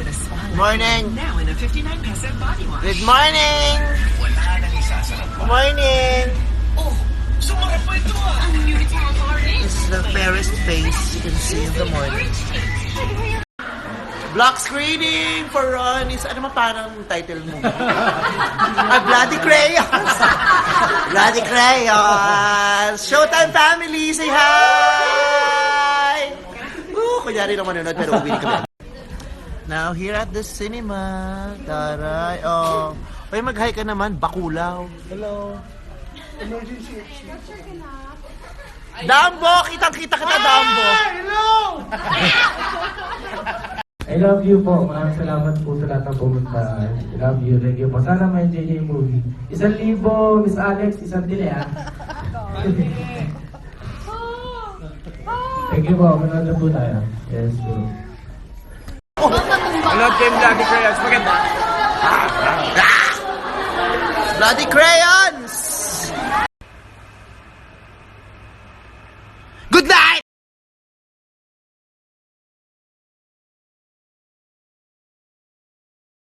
with a smile. Morning. Now in a 59 peso body wash. Good morning. Wala nang isasarap. Morning. Oh, sumarap pa ah. This is the fairest face you can see in the morning. Block screening for Ronnie's. Ano man parang title mo? ah, Bloody Crayons. Bloody Crayons. Showtime family, say hi! kunyari lang manonood pero ubili kami. Now, here at the cinema, taray, oh. Uy, mag-hi ka naman, Bakulaw. Hello. Dambo! Kitang-kita kita, Dambo! I love you po. Maraming salamat po sa lahat ng pumunta. I love you. Thank you po. Sana niyo yung movie. Isang libo, Miss Alex. Isang dili, ah. Thank you po. Manood na po tayo. Yes, po. Kayo Bloody Crayons. Maganda. Bloody Crayon!